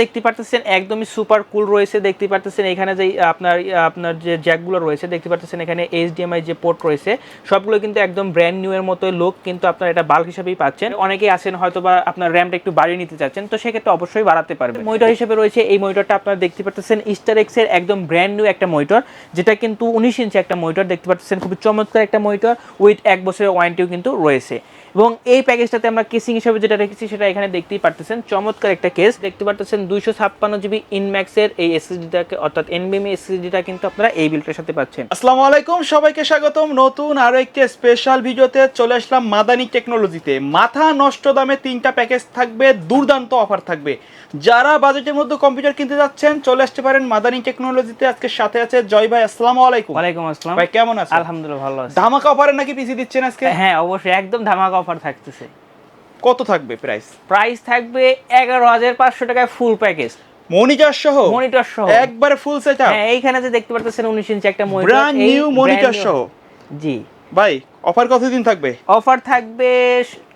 দেখতে পারতেছেন, একদমই সুপার কুল রয়েছে। দেখতে পারতেছেন এখানে যে আপনার আপনার যে জ্যাকগুলো রয়েছে, দেখতে পারতেছেন এখানে এইচডিএমআই যে পোর্ট রয়েছে, সবগুলো কিন্তু একদম ব্র্যান্ড নিউ এর মতো লোক কিন্তু আপনার এটা বাল্ক হিসেবেই পাচ্ছেন। অনেকেই আছেন হয়তো বা আপনার র্যামটা একটু বাড়িয়ে নিতে চাচ্ছেন, তো সেক্ষেত্রে অবশ্যই বাড়াতে পারবেন। মনিটর হিসেবে রয়েছে এই মনিটরটা আপনারা দেখতে পারতেছেন স্টার এক্সের একদম ব্র্যান্ড নিউ একটা মনিটর, যেটা কিন্তু উনিশ ইঞ্চি একটা মনিটর, দেখতে পাচ্ছেন খুবই চমৎকার একটা মনিটর উইথ এক বছরের ওয়ারেন্টিও কিন্তু রয়েছে। এবং এই প্যাকেজটাতে আমরা কেসিং হিসেবে যেটা রেখেছি, সেটা এখানে দেখতেই পারতেছেন, চমৎকার একটা কেস দেখতে পারতেছেন দুইশো ছাপ্পান্ন জিবি ইনম্যাক্সের এই এসএসডিটাকে অর্থাৎ এনবিএমই এসএসডিটা কিন্তু আপনারা এই বিলটার সাথে পাচ্ছেন। আসসালামু আলাইকুম সবাইকে স্বাগতম। নতুন আরও একটি স্পেশাল ভিডিওতে চলে আসলাম মাদানি টেকনোলজিতে মাথা নষ্ট দামে তিনটা প্যাকেজ থাকবে দুর্দান্ত অফার থাকবে। যারা বাজেটের মধ্যে কম্পিউটার কিনতে যাচ্ছেন চলে আসতে পারেন মাদানি টেকনোলজিতে আজকে সাথে আছে জয় ভাই আসসালামু আলাইকুম। ওয়ালাইকুম আসসালাম। ভাই কেমন আছেন? আলহামদুলিল্লাহ ভালো আছি। ধামাকা অফারে নাকি পিসি দিচ্ছেন আজকে? হ্যাঁ অবশ্যই একদম ধামাকা অফার থাকতেছে। কত থাকবে প্রাইস প্রাইস থাকবে এগারো হাজার পাঁচশো টাকায় ফুল প্যাকেজ মনিটর সহ? মনিটর সহ। একবারে ফুল সেটআপ হ্যাঁ এইখানে যে দেখতে পারতেছেন উনিশ ইঞ্চি একটা মনিটর ব্র্যান্ড নিউ মনিটর সহ? জি। ভাই অফার কতদিন থাকবে? অফার থাকবে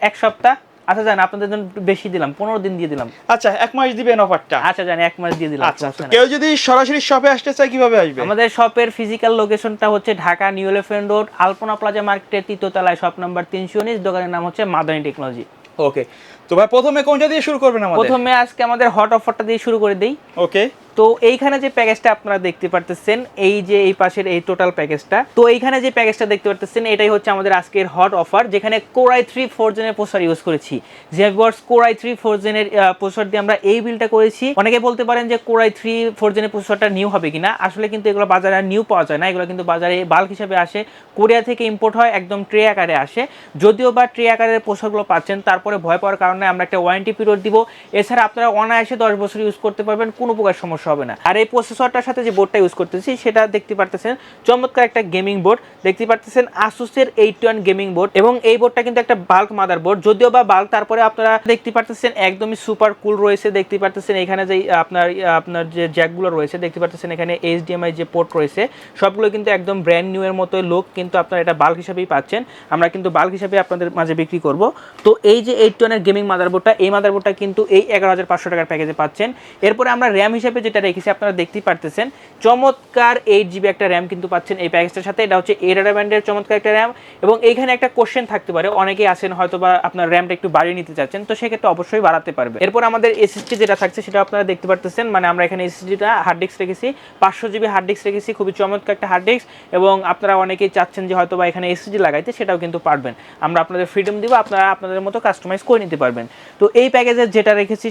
এক সপ্তাহ। আচ্ছা জান আপনাদের জন্য একটু বেশি দিলাম পনেরো দিন দিয়ে দিলাম। আচ্ছা এক মাস দিবেন অফারটা আচ্ছা জানি এক মাস দিয়ে দিলাম আচ্ছা কেউ যদি সরাসরি শপে আসতে চায় কীভাবে আসবে? আমাদের শপের ফিজিক্যাল লোকেশনটা হচ্ছে Dhaka New Elephant Road Alpana Plaza মার্কেটের তৃতীয়তলায় শপ নাম্বার তিনশো উনিশ দোকানের নাম হচ্ছে মাদানী টেকনোলজি ওকে তো ভাই প্রথমে কোনটা দিয়ে শুরু করবেন আমাদের? প্রথমে আজকে আমাদের হট অফারটা দিয়ে শুরু করে দেই। ওকে তো এইখানে যে প্যাকেজটা আপনারা দেখতে পারতেছেন, এই যে এই পাশের এই টোটাল প্যাকেজটা তো এইখানে যে প্যাকেজটা দেখতে পারতেছেন, এটাই হচ্ছে আমাদের আজকের হট অফার যেখানে কোরাই থ্রি ফোর জেনের প্রসার ইউজ করেছি। যে কোরাই থ্রি ফোর জেনের প্রসার দিয়ে আমরা এই বিলটা করেছি। অনেকে বলতে পারেন যে কোরাই থ্রি ফোর জেনের প্রসারটা নিউ হবে কিনা। আসলে কিন্তু এগুলো বাজারে নিউ পাওয়া যায় না। এগুলো কিন্তু বাজারে বাল্ক হিসাবে আসে। কোরিয়া থেকে ইম্পোর্ট হয়, একদম ট্রে আকারে আসে। যদিও বা ট্রে আকারের প্রসারগুলো পাচ্ছেন, তারপরে ভয় পাওয়ার কারণে আমরা একটা ওয়ারেন্টি পিরিয়ড দিব। এছাড়া আপনারা অনায়াসে দশ বছর ইউজ করতে পারবেন, কোনো প্রকার সমস্যা হবে না। আর এই প্রসেসরটার সাথে যে বোর্ডটা ইউজ করতেছি, সেটা দেখতে পারতেছেন, চমৎকার একটা গেমিং বোর্ড দেখতে পারতেছেন আসুসের এইট ওয়ান গেমিং বোর্ড এবং এই বোর্ডটা কিন্তু একটা বাল্ক মাদার বোর্ড যদিও বা বাল্ক তারপরে আপনারা দেখতে পারতেছেন একদমই সুপার কুল রয়েছে, দেখতে পারতেছেন এখানে যে আপনার আপনার যে জ্যাকগুলো রয়েছে, দেখতে পারতেছেন এখানে এইচডিএমআই যে পোর্ট রয়েছে, সবগুলো কিন্তু একদম ব্র্যান্ড নিউ এর মতো লোক কিন্তু আপনারা এটা বাল্ক হিসাবেই পাচ্ছেন। আমরা কিন্তু বাল্ক হিসাবে আপনাদের মাঝে বিক্রি করব। তো এই যে এইট ওয়ানের গেমিং মাদারবোর্ডটা এই মাদারবোর্ডটা কিন্তু এই এগারো হাজার পাঁচশো টাকার প্যাকেজে পাচ্ছেন। এরপরে আমরা র্যাম হিসাবে যেটা রেখেছি আপনারা দেখতেই পারতেছেন। চমৎকার এইট জিবি একটা র্যাম কিন্তু পাচ্ছেন এই প্যাকেজটার সাথে। এটা হচ্ছে এরাডা ব্যান্ডের চমৎকার একটা র্যাম এবং এইখানে একটা কোশ্চেন থাকতে পারে। অনেকেই আছেন হয়তো বা আপনার র্যামটা একটু বাড়িয়ে নিতে চাচ্ছেন, তো সেক্ষেত্রে অবশ্যই বাড়াতে পারবে। এরপর আমাদের এসএসডি যেটা থাকছে সেটা আপনারা দেখতে পারতেছেন। মানে আমরা এখানে এসএসডিটা হার্ড ডিস্ক রেখেছি, পাঁচশো জিবি হার্ড ডিস্ক রেখেছি, খুবই চমৎকার একটা হার্ড ডিস্ক এবং আপনারা অনেকেই চাচ্ছেন যে হয়তো বা এখানে এসএসডি লাগাইতে, সেটাও কিন্তু পারবেন। আমরা আপনাদের ফ্রিডম দিব, আপনারা আপনাদের মতো কাস্টমাইজ করে নিতে পারবেন। তো এই প্যাকেজের যেটা রেখেছি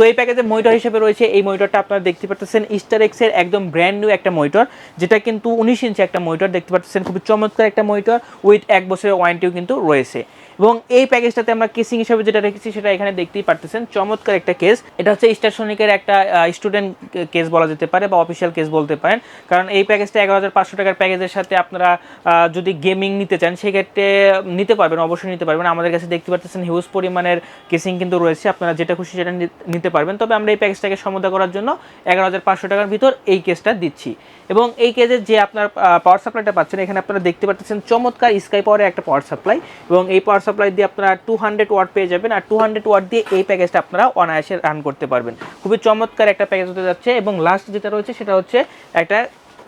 তো এই প্যাকেজের মনিটর হিসেবে রয়েছে। এই মনিটরটা আপনারা দেখতে পাচ্ছেন স্টার এক্সের একদম ব্র্যান্ড নিউ একটা মনিটর যেটা কিন্তু উনিশ ইঞ্চি একটা মনিটর দেখতে পাচ্ছেন খুবই চমৎকার একটা মনিটর উইথ এক বছরের ওয়ারেন্টিও কিন্তু রয়েছে। এবং এই প্যাকেজটাতে আমরা কেসিং হিসেবে যেটা রেখেছি সেটা এখানে দেখতেই পারতেছেন। চমৎকার একটা কেস। এটা হচ্ছে স্টারসনিকের একটা স্টুডেন্ট কেস বলা যেতে পারে বা অফিসিয়াল কেস বলতে পারেন। কারণ এই প্যাকেজটা এগারো হাজার পাঁচশো টাকার প্যাকেজের সাথে আপনারা যদি গেমিং নিতে চান, সেক্ষেত্রে নিতে পারবেন, অবশ্যই নিতে পারবেন। আমাদের কাছে দেখতে পাচ্ছেন হিউজ পরিমাণের কেসিং কিন্তু রয়েছে। আপনারা যেটা খুশি সেটা নিতে পারবেন। তবে আমরা এই প্যাকেজটাকে সমতা করার জন্য এগারো হাজার পাঁচশো টাকার ভিতর এই কেসটা দিচ্ছি। এবং এই কেজের যে আপনার পাওয়ার সাপ্লাইটা পাচ্ছেন, এখানে আপনারা দেখতে পাচ্ছেন চমৎকার স্কাই পাওয়ারের একটা পাওয়ার সাপ্লাই এবং এই পাওয়ার সাপ্লাই দিয়ে আপনারা টু হান্ড্রেড ওয়ার্ড পেয়ে যাবেন আর টু হান্ড্রেড ওয়ার্ড দিয়ে এই প্যাকেজটা আপনারা অনায়াসে রান করতে পারবেন। খুবই চমৎকার একটা প্যাকেজ হতে যাচ্ছে এবং লাস্ট যেটা রয়েছে সেটা হচ্ছে একটা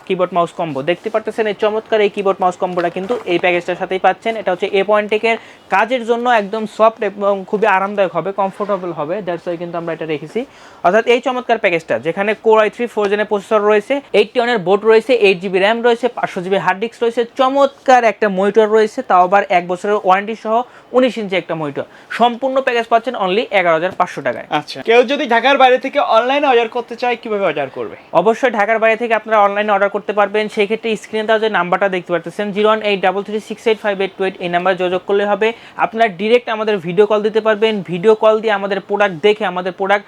কিবোর্ড মাউস কম্বো দেখতে পারতেছেন এই চমৎকার এই কিবোর্ড মাউস কম্বোটা কিন্তু এই প্যাকেজটার সাথেই পাচ্ছেন। এটা হচ্ছে এ পয়েন্টেকের কাজের জন্য একদম সফট এবং খুবই আরামদায়ক হবে কমফোর্টেবল হবে। দ্যাটস ওয়াই কিন্তু আমরা এটা রেখেছি। অর্থাৎ এই চমৎকার প্যাকেজটা যেখানে কোর আই থ্রি ফোর জেনের প্রসেসর রয়েছে এইটটি ওয়ানের বোর্ড রয়েছে এইট জিবি র্যাম রয়েছে পাঁচশো জিবি হার্ড ডিস্ক রয়েছে চমৎকার একটা মনিটর রয়েছে তাও আবার এক বছরের ওয়ারেন্টি সহ উনিশ ইঞ্চি একটা মনিটর সম্পূর্ণ প্যাকেজ পাচ্ছেন অনলি এগারো হাজার পাঁচশো টাকায়। আচ্ছা কেউ যদি ঢাকার বাইরে থেকে অনলাইনে অর্ডার করতে চায় কীভাবে অর্ডার করবে? অবশ্যই ঢাকার বাইরে থেকে আপনারা অনলাইনে অর্ডার করতে পারবেন সেই ক্ষেত্রে স্ক্রিনে দেওয়া যে নাম্বারটা দেখতে পারতেছেন zero one eight double three six eight five eight two eight এই নাম্বারে যোগাযোগ করলে হবে। আপনারা ডিরেক্ট আমাদের ভিডিও কল দিতে পারবেন ভিডিও কল দিয়ে আমাদের প্রোডাক্ট দেখে আমাদের প্রোডাক্ট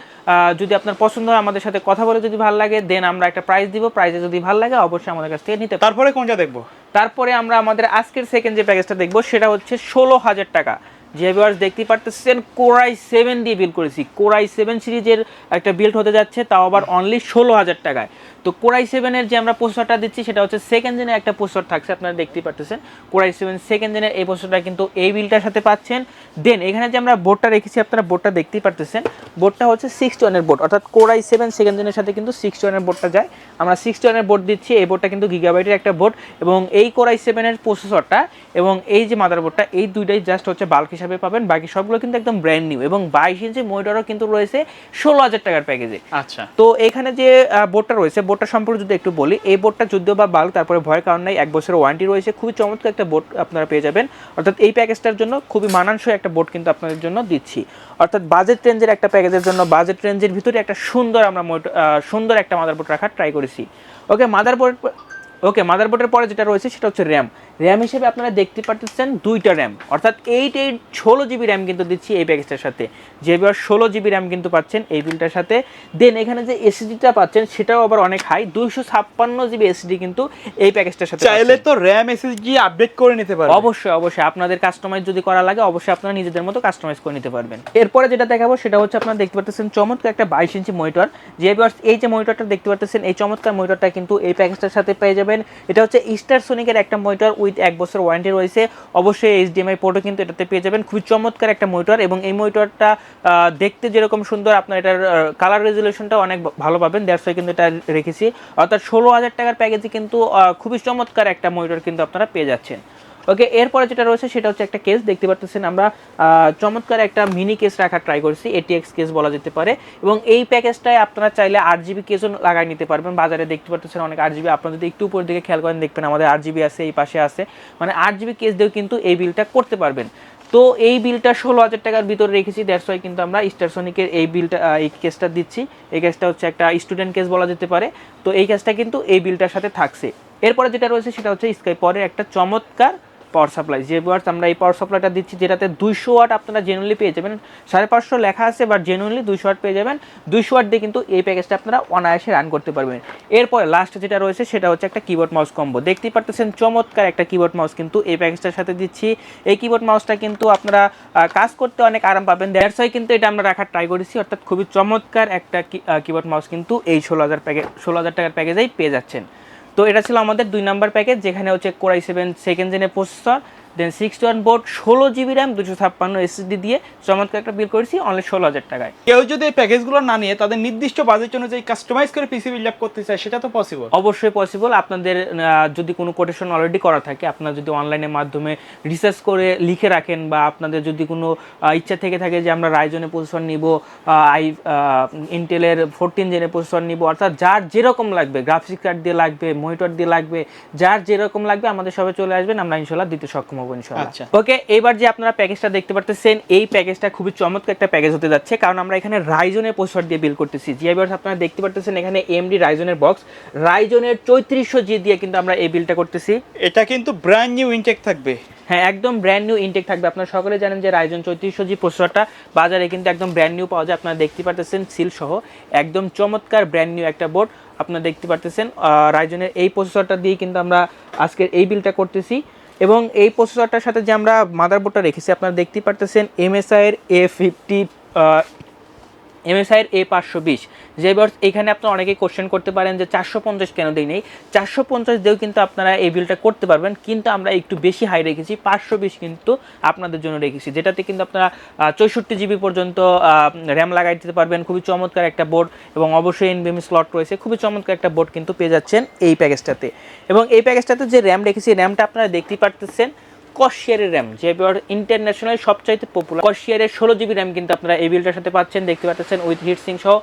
যদি আপনার পছন্দ হয় আমাদের সাথে কথা বলে যদি ভালো লাগে দেন আমরা একটা প্রাইস দিব। প্রাইসে যদি ভালো লাগে অবশ্যই আমাদের কাছ থেকে নিতে তারপরে কোনটা দেখব? তারপরে আমরা আমাদের আজকের সেকেন্ড যে প্যাকেজটা দেখব সেটা হচ্ছে ষোলো হাজার টাকা। যে ভিউয়ার্স দেখতে পারতেছেন কোরাই সেভেন দিয়ে বিল করেছি। কোরাই সেভেন সিরিজের একটা বিল্ড হতে যাচ্ছে তাও আবার অনলি ষোলো হাজার টাকায়। তো কোরাই সেভেনের যে আমরা প্রসেসরটা দিচ্ছি সেটা হচ্ছে সেকেন্ড জেনের একটা পোস্টার থাকছে আপনারা দেখতেই পারতেছেন। কোরাই সেভেন সেকেন্ড জেনের এই প্রসেসরটা কিন্তু এই বিলটার সাথে পাচ্ছেন। দেন এখানে যে আমরা বোর্ডটা রেখেছি আপনারা বোর্ডটা দেখতেই পারতেছেন। বোর্ডটা হচ্ছে সিক্স ওয়ানের বোর্ড অর্থাৎ কোরাই সেভেন সেকেন্ড জেনের সাথে কিন্তু সিক্স ওয়ানের বোর্ডটা যায়। আমরা সিক্স ওয়ানের বোর্ড দিচ্ছি এই বোর্ডটা কিন্তু গিগাবাইটের একটা বোর্ড এবং এই কোরাই সেভেনের প্রসেসরটা এবং এই যে মাদারবোর্ডটা এই দুইটাই জাস্ট হচ্ছে বাল্ক হিসাবে পাবেন। বাকি সবগুলো কিন্তু একদম ব্র্যান্ড নিউ এবং বাইশ ইঞ্চি মনিটরও কিন্তু রয়েছে ষোলো হাজার টাকার প্যাকেজে আচ্ছা। তো এখানে যে বোর্ডটা রয়েছে বোর্ডটা সম্পর্কে যদি একটু বলি, এই বোর্ডটা যুদ্ধ বা বাল্ক তারপরে ভয়ের কারণ নাই, এক বছরের ওয়ারেন্টি রয়েছে। খুবই চমৎকার একটা বোর্ড আপনারা পেয়ে যাবেন। অর্থাৎ এই প্যাকেজটার জন্য খুবই মানানসই একটা বোর্ড কিন্তু আপনাদের জন্য দিচ্ছি। অর্থাৎ বাজেট রেঞ্জের একটা প্যাকেজের জন্য বাজেট রেঞ্জের ভিতরে একটা সুন্দর আমরা সুন্দর একটা মাদার বোর্ড রাখার ট্রাই করেছি। ওকে মাদারবোর্ড ওকে মাদারবোর্ডের পরে যেটা রয়েছে সেটা হচ্ছে র্যাম র্যাম হিসেবে আপনারা দেখতে পাচ্ছেন দুইটা র্যাম অর্থাৎ এইট এইট ষোলো জিবি র্যাম কিন্তু দিচ্ছি এই প্যাকেজটার সাথে। যে এবার ষোলো জিবি র্যাম কিন্তু পাচ্ছেন এই বিলটার সাথে। দেন এখানে যে এসিডিটা পাচ্ছেন সেটাও আবার অনেক হাই দুইশো ছাপ্পান্ন জিবি এসিডি কিন্তু এই প্যাকেজটার সাথে চাইলে। তো র্যাম এসএসডি আপডেট করে নিতে পারবে অবশ্যই অবশ্যই। আপনাদের কাস্টমাইজ যদি করা লাগে অবশ্যই আপনারা নিজেদের মতো কাস্টমাইজ করে নিতে পারবেন। এরপরে যেটা দেখাবো সেটা হচ্ছে আপনারা দেখতে পাচ্ছেন চমৎকার একটা বাইশ ইঞ্চি মনিটর যে এবার এই যে মনিটরটা দেখতে পাচ্ছেন এই চমৎকার মনিটরটা কিন্তু এই প্যাকেজটার সাথে পেয়ে যাবেন এটা হচ্ছে স্টার সোনিকের একটা মনিটর উইথ এক বছর ওয়ারেন্টি রয়েছে। অবশ্যই এইচডিএমআই পোর্টও কিন্তু এটাতে পেয়ে যাবেন। খুবই চমৎকার একটা মনিটর এবং এই মনিটরটা দেখতে যেরকম সুন্দর, আপনার এটার কালার রেজুলেশনটা অনেক ভালো পাবেন। দেড়শো কিন্তু এটা রেখেছি। অর্থাৎ ষোলো হাজার টাকার প্যাকেজে কিন্তু খুবই চমৎকার একটা মনিটর কিন্তু আপনারা পেয়ে যাচ্ছেন। ওকে এরপরে যেটা রয়েছে সেটা হচ্ছে একটা কেস দেখতে পাচ্ছেন আমরা চমৎকার একটা মিনি কেস রাখার ট্রাই করছি এটিএক্স কেস বলা যেতে পারে, এবং এই প্যাকেজটায় আপনারা চাইলে আট জিবি কেসও লাগাই নিতে পারবেন, বাজারে দেখতে পাচ্ছেন অনেক আট জিবি আপনারা যদি একটু উপর দিকে খেয়াল করেন, দেখবেন আমাদের আট জিবি আছে, এই পাশে আছে মানে আট জিবি কেস দিয়েও কিন্তু এই বিলটা করতে পারবেন। তো এই বিলটা ষোলো হাজার টাকার ভিতরে রেখেছি ওয়াই কিন্তু আমরা স্টারসনিকের এই বিলটা এই কেসটা দিচ্ছি, এই কেসটা হচ্ছে একটা স্টুডেন্ট কেস বলা যেতে পারে, তো এই কেসটা কিন্তু এই বিলটার সাথে থাকছে। এরপরে যেটা রয়েছে সেটা হচ্ছে স্কাই পরের একটা চমৎকার পাওয়ার সাপ্লাই যে ওয়ার্ডস আমরা এই পাওয়ার সাপ্লাইটা দিচ্ছি, যেটাতে দুইশো ওয়াট আপনারা জেনুয়ালি পেয়ে যাবেন। সাড়ে পাঁচশো লেখা আছে বাট জেনুয়ালি দুইশো ওয়াট পেয়ে যাবেন। দুইশো ওয়াট দিয়ে কিন্তু এই প্যাকেজটা আপনারা অনায়াসে রান করতে পারবেন। এরপরে লাস্ট যেটা রয়েছে, সেটা হচ্ছে একটা কিবোর্ড মাউস কম্বো দেখতেই পারতেছেন, চমৎকার একটা কিবোর্ড মাউস কিন্তু এই প্যাকেজটার সাথে দিচ্ছি। এই কিবোর্ড মাউসটা কিন্তু আপনারা কাজ করতে অনেক আরাম পাবেন। ওয়াই কিন্তু এটা আমরা রাখার ট্রাই করেছি। অর্থাৎ খুবই চমৎকার একটা কিবোর্ড মাউস কিন্তু এই ষোলো হাজার প্যাকেজ ষোলো হাজার টাকার প্যাকেজেই পেয়ে যাচ্ছেন। তো এটা ছিল আমাদের দুই নাম্বার প্যাকেজ যেখানে হচ্ছে কোরাই সেভেন সেকেন্ড জেনে processor then six one board ষোলো জিবি র্যাম দুশো ছাপ্পান্ন এসএসডি দিয়ে চমৎকার একটা বিল করেছি অনলি ষোলো হাজার টাকায়। কেউ যদি এই প্যাকেজগুলো না নিয়ে তাদের নির্দিষ্ট বাজেট অনুযায়ী কাস্টমাইজ করে পিসি বিল্ড আপ করতে চায় সেটা তো পসিবল অবশ্যই পসিবল আপনাদের যদি কোনো কোটেশন অলরেডি করা থাকে আপনারা যদি অনলাইনের মাধ্যমে রিসার্চ করে লিখে রাখেন বা আপনাদের যদি কোনো ইচ্ছা থেকে থাকে যে আমরা রাইজনের পজিশন নিব আই ইন্টেলের ফোরটিন জেনের পজিশন নিব অর্থাৎ যার যেরকম লাগবে গ্রাফিক্স কার্ড দিয়ে লাগবে মনিটর দিয়ে লাগবে যার যেরকম লাগবে আমাদের সবাই চলে আসবেন আমরা ইনশাল্লাহ দিতে সক্ষম ইনশাল্লাহ আচ্ছা। ওকে এবার যে আপনারা প্যাকেজটা দেখতে পারতেছেন এই প্যাকেজটা খুবই চমৎকার একটা প্যাকেজ হতে যাচ্ছে কারণ আমরা এখানে রাইজনের প্রসেসর দিয়ে বিল করতেছি। জি এবার আপনারা দেখতে পারতেছেন এখানে এমডি রাইজনের বক্স রাইজনের চৌত্রিশশো জি দিয়ে কিন্তু আমরা এই বিলটা করতেছি। এটা কিন্তু ব্র্যান্ড নিউ ইনটেক থাকবে। হ্যাঁ একদম ব্র্যান্ড নিউ ইনটেক থাকবে। আপনারা সকলে জানেন যে রাইজন চৌত্রিশশো জি প্রসেসরটা বাজারে কিন্তু একদম ব্র্যান্ড নিউ পাওয়া যায়। আপনারা দেখতে পারতেছেন সিল সহ একদম চমৎকার ব্র্যান্ড নিউ একটা বোর্ড আপনারা দেখতে পারতেছেন রাইজনের এই প্রসেসরটা দিয়ে কিন্তু আমরা আজকের এই বিলটা করতেছি। এবং এই প্রসেসরটার সাথে যে আমরা মাদারবোর্ডটা রেখেছি আপনারা দেখতেই পারতেছেন এমএসআইয়ের এ ফিফটি এমএসআই এর এ পাঁচশো বিশ। যে এবার এখানে আপনারা অনেকেই কোশ্চেন করতে পারেন যে চারশো পঞ্চাশ কেন দিই নেই? চারশো পঞ্চাশ দিয়েও কিন্তু আপনারা এই বিলটা করতে পারবেন, কিন্তু আমরা একটু বেশি হাই রেখেছি, পাঁচশো বিশ কিন্তু আপনাদের জন্য রেখেছি, যেটাতে কিন্তু আপনারা চৌষট্টি জিবি পর্যন্ত র্যাম লাগাই দিতে পারবেন, খুবই চমৎকার একটা বোর্ড এবং অবশ্যই এনবিএম স্লট রয়েছে, খুবই চমৎকার একটা বোর্ড কিন্তু পেয়ে যাচ্ছেন এই প্যাকেজটাতে এবং এই প্যাকেজটাতে যে র্যাম রেখেছি র্যামটা আপনারা দেখতেই পারতেছেন কশিয়ারের র্যাম যে ইন্টারন্যাশনাল সবচাইতে পপুলার কশিয়ারের ষোলো জিবি র্যাম কিন্তু আপনারা এই বিলটার সাথে পাচ্ছেন, দেখতে পাচ্ছেন উইথ হিট সিং সহ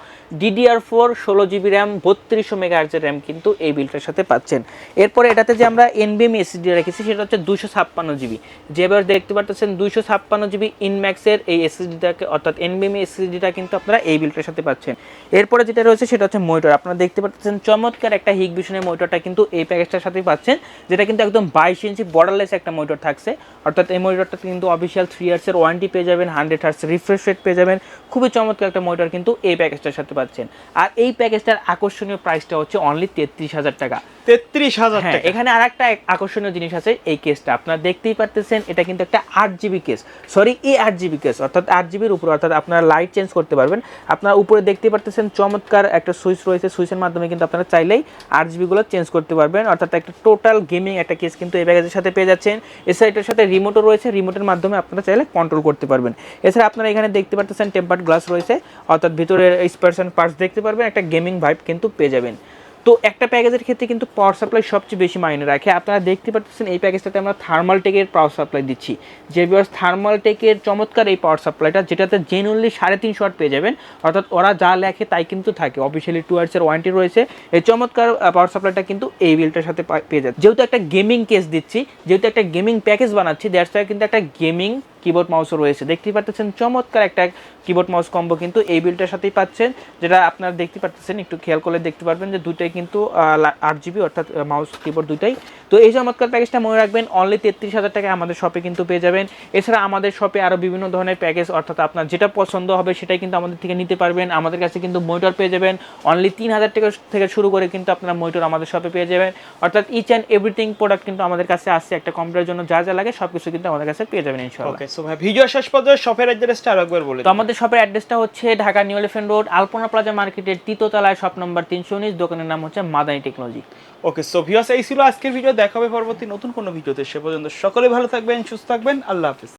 ডিডিআর ফোর ষোলো জিবি র্যাম বত্রিশশো মেগাহার্জের র্যাম কিন্তু এই বিলটার সাথে পাচ্ছেন। এরপরে এটাতে যে আমরা এনবিএম এসএসডি রেখেছি, সেটা হচ্ছে দুশো ছাপ্পান্ন জিবি যে এবার দেখতে পাচ্ছেন দুশো ছাপ্পান্ন জিবি ইনম্যাক্সের এই এসএসডিটাকে অর্থাৎ এনবিএম এসএসডিটা কিন্তু আপনারা এই বিলটার সাথে পাচ্ছেন। এরপরে যেটা রয়েছে, সেটা হচ্ছে মনিটর আপনারা দেখতে পাচ্ছেন চমৎকার একটা হিগ ভিশনের মনিটরটা কিন্তু এই প্যাকেজটার সাথেই পাচ্ছেন, যেটা কিন্তু একদম বাইশ ইঞ্চি বর্ডারলেস একটা মনিটর থাকছে। থাকছে অর্থাৎ এই মনিটরটা কিন্তু অফিসিয়াল থ্রি ইয়ার্সের ওয়ারেন্টি পেয়ে যাবেন হান্ড্রেড হার্স রিফ্রেশ রেট পেয়ে যাবেন। খুবই চমৎকার একটা মনিটর কিন্তু এই প্যাকেজটার সাথে পাচ্ছেন। আর এই প্যাকেজটার আকর্ষণীয় প্রাইসটা হচ্ছে অনলি তেত্রিশ হাজার টাকা। তেত্রিশ হাজার হ্যাঁ এখানে আর একটা আকর্ষণীয় জিনিস আছে এই কেসটা। আপনারা দেখতেই পারতেছেন এটা কিন্তু একটা আট জিবি কেস। সরি এই আট জিবি কেস অর্থাৎ আট জিবির উপরে অর্থাৎ আপনারা লাইট চেঞ্জ করতে পারবেন। আপনারা উপরে দেখতে পারতেছেন চমৎকার একটা সুইচ রয়েছে। সুইচের মাধ্যমে কিন্তু আপনারা চাইলেই আট জিবিগুলো চেঞ্জ করতে পারবেন। অর্থাৎ একটা টোটাল গেমিং একটা কেস কিন্তু এই ব্যাগেজের সাথে পেয়ে যাচ্ছেন। এছাড়া এটার সাথে রিমোটও রয়েছে। রিমোটের মাধ্যমে আপনারা চাইলে কন্ট্রোল করতে পারবেন। এছাড়া আপনারা এখানে দেখতে পারতেছেন টেম্পার্ড গ্লাস রয়েছে। অর্থাৎ ভিতরের স্পার্সন পার্টস দেখতে পারবেন। একটা গেমিং ভাইব কিন্তু পেয়ে যাবেন। তো একটা প্যাকেজের ক্ষেত্রে কিন্তু পাওয়ার সাপ্লাই সবচেয়ে বেশি মাইনে রাখে। আপনারা দেখতে পাচ্ছেন এই প্যাকেজটাতে আমরা থার্মাল টেকের পাওয়ার সাপ্লাই দিচ্ছি। যে বিকজ থার্মাল টেকের চমৎকার এই পাওয়ার সাপ্লাইটা যেটাতে জেনুইনলি সাড়ে তিনশো পেয়ে যাবেন। অর্থাৎ ওরা যা লেখে তাই কিন্তু থাকে। অফিসিয়ালি টু ইয়ার্সের ওয়ারেন্টি রয়েছে। এই চমৎকার পাওয়ার সাপ্লাইটা কিন্তু এই বিলটার সাথে পেয়ে যাচ্ছে। যেহেতু একটা গেমিং কেস দিচ্ছি, যেহেতু একটা গেমিং প্যাকেজ বানাচ্ছি দ্যাটস কিন্তু একটা গেমিং কিবোর্ড মাউসও রয়েছে। দেখতেই পাচ্ছেন চমৎকার একটা কিবোর্ড মাউস কম্বো কিন্তু এই বিলটার সাথেই পাচ্ছেন, যেটা আপনারা দেখতে পাচ্ছেন একটু খেয়াল করলে দেখতে পারবেন যে দুইটাই কিন্তু আট জিবি অর্থাৎ মাউস কিবোর্ড দুইটাই। তো এই চমৎকার প্যাকেজটা মনে রাখবেন অনলি তেত্রিশ হাজার টাকা আমাদের শপে কিন্তু পেয়ে যাবেন। এছাড়া আমাদের শপে আরও বিভিন্ন ধরনের প্যাকেজ অর্থাৎ আপনার যেটা পছন্দ হবে সেটাই কিন্তু আমাদের থেকে নিতে পারবেন। আমাদের কাছে কিন্তু মনিটর পেয়ে যাবেন। অনলি তিন হাজার টাকা থেকে শুরু করে কিন্তু আপনারা মনিটর আমাদের শপে পেয়ে যাবেন। অর্থাৎ ইচ অ্যান্ড এভরিথিং প্রোডাক্ট কিন্তু আমাদের কাছে আসছে একটা কম্পিউটারের জন্য, যা যা লাগে সব কিছু কিন্তু আমাদের কাছে পেয়ে যাবেন, ইনশাআল্লাহ। সো ভাই ভিডিও শেষ পর্যন্ত শপের অ্যাড্রেসটা বলে তো আমাদের শপের অ্যাড্রেসটা হচ্ছে Dhaka New Elephant Road Alpana Plaza মার্কেটের তৃতীয়তলায় শপ নম্বর তিনশো উনিশ। দোকানের নাম হচ্ছে Madani Technology okay so viewers এই ছিল আজকের ভিডিও দেখা হবে পরবর্তী নতুন কোনো ভিডিওতে। সে পর্যন্ত সকলে ভালো থাকবেন সুস্থ থাকবেন। আল্লাহ হাফিজ।